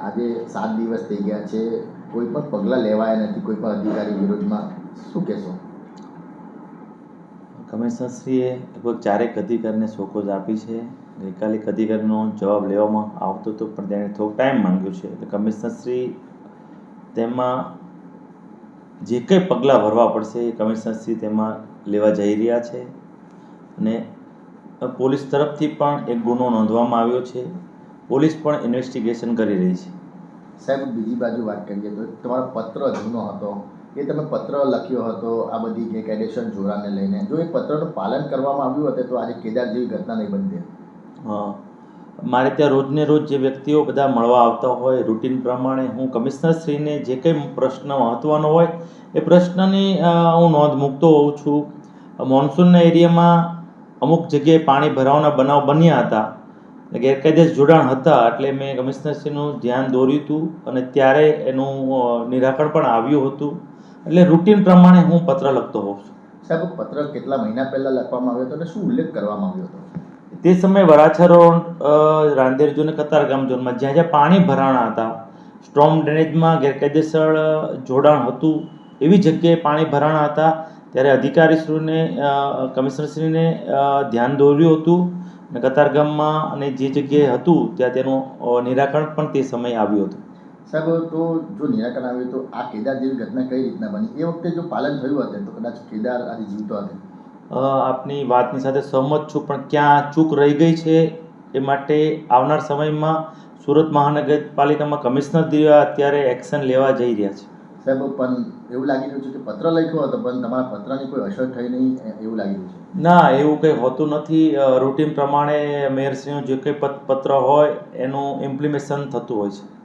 આજે સાત દિવસ થઈ ગયા છે. કોઈ પણ પગલાં લેવાયા નથી, કોઈ પણ અધિકારી વિરોધમાં શું કહેશો? કમિશનરશ્રીએ લગભગ ચારેક અધિકારીને શોકોજ આપી છે. ગઈકાલે એક અધિકારીનો જવાબ લેવામાં આવતો હતો, પણ તેણે થોડો ટાઈમ માંગ્યો છે. એટલે કમિશનરશ્રી તેમાં જે કંઈ પગલાં ભરવા પડશે એ કમિશનરશ્રી તેમાં લેવા જઈ રહ્યા છે. અને પોલીસ તરફથી પણ એક ગુનો નોંધવામાં આવ્યો છે. પોલીસ પણ ઇન્વેસ્ટિગેશન કરી રહી છે. સાહેબ બીજી બાજુ વાત કરીએ તો તમારો પત્ર જૂનો હતો એ તમે પત્ર લખ્યો હતો આ બધી ગેરકાયદેસર જોડાને લઈને. જો એ પત્રનું પાલન કરવામાં આવ્યું હતું તો આજે કેદાર જેવી ઘટના નહીં બનતી હા. મારે ત્યાં રોજને રોજ જે વ્યક્તિઓ બધા મળવા આવતા હોય રૂટીન પ્રમાણે હું કમિશનરશ્રીને જે કંઈ પ્રશ્ન મહત્ત્વનો હોય એ પ્રશ્નની હું નોંધ મૂકતો હોઉં છું. મોન્સૂનના એરિયામાં અમુક જગ્યાએ પાણી ભરાવાના બનાવ બન્યા હતા. ગેરકાયદેસર જોડાણ હતા એટલે મેં કમિશનરશ્રીનું ધ્યાન દોર્યું હતું અને ત્યારે એનું નિરાકરણ પણ આવ્યું હતું. એટલે રૂટીન પ્રમાણે હું પત્ર લખતો હોઉં છું. સાહેબ પત્ર કેટલા મહિના પહેલાં લખવામાં આવ્યો હતો અને શું ઉલ્લેખ કરવામાં આવ્યો હતો? તે સમયે વરાછા રોડ રાંદેર અને કતારગામ ઝોનમાં જ્યાં જ્યાં પાણી ભરાણા હતા સ્ટ્રોમ ડ્રેનેજમાં ગેરકાયદેસર જોડાણ હતું એવી જગ્યાએ પાણી ભરાણા હતા. ત્યારે અધિકારીશ્રીને કમિશનરશ્રીને ધ્યાન દોર્યું હતું. અને કતારગામમાં અને જે જગ્યાએ હતું ત્યાં તેનું નિરાકરણ પણ તે સમયે આવ્યું હતું. સાહેબ તો જો નિરાકરણ આવ્યું તો આ કેદાર જેવી ઘટના કઈ રીતના બની? એ વખતે જો પાલન થયું હતું તો કદાચ કેદાર આજે જીવતો હતો. આપની વાતની સાથે સહમત છું પણ ક્યાં ચૂક રહી ગઈ છે એ માટે આવનાર સમયમાં સુરત મહાનગરપાલિકામાં કમિશનર દ્વારા અત્યારે એક્શન લેવા જઈ રહ્યા છે. સાહેબ, પણ એવું લાગી રહ્યું છે કે પત્ર લખ્યો હતો, પણ તમારા પત્રની કોઈ અસર થઈ નહીં એવું લાગી રહ્યું છે. ના, એવું કંઈ હોતું નથી. રૂટીન પ્રમાણે મેયરશ્રીનું જે કંઈ પત્ર હોય, એનું ઇમ્પ્લિમેશન થતું હોય છે.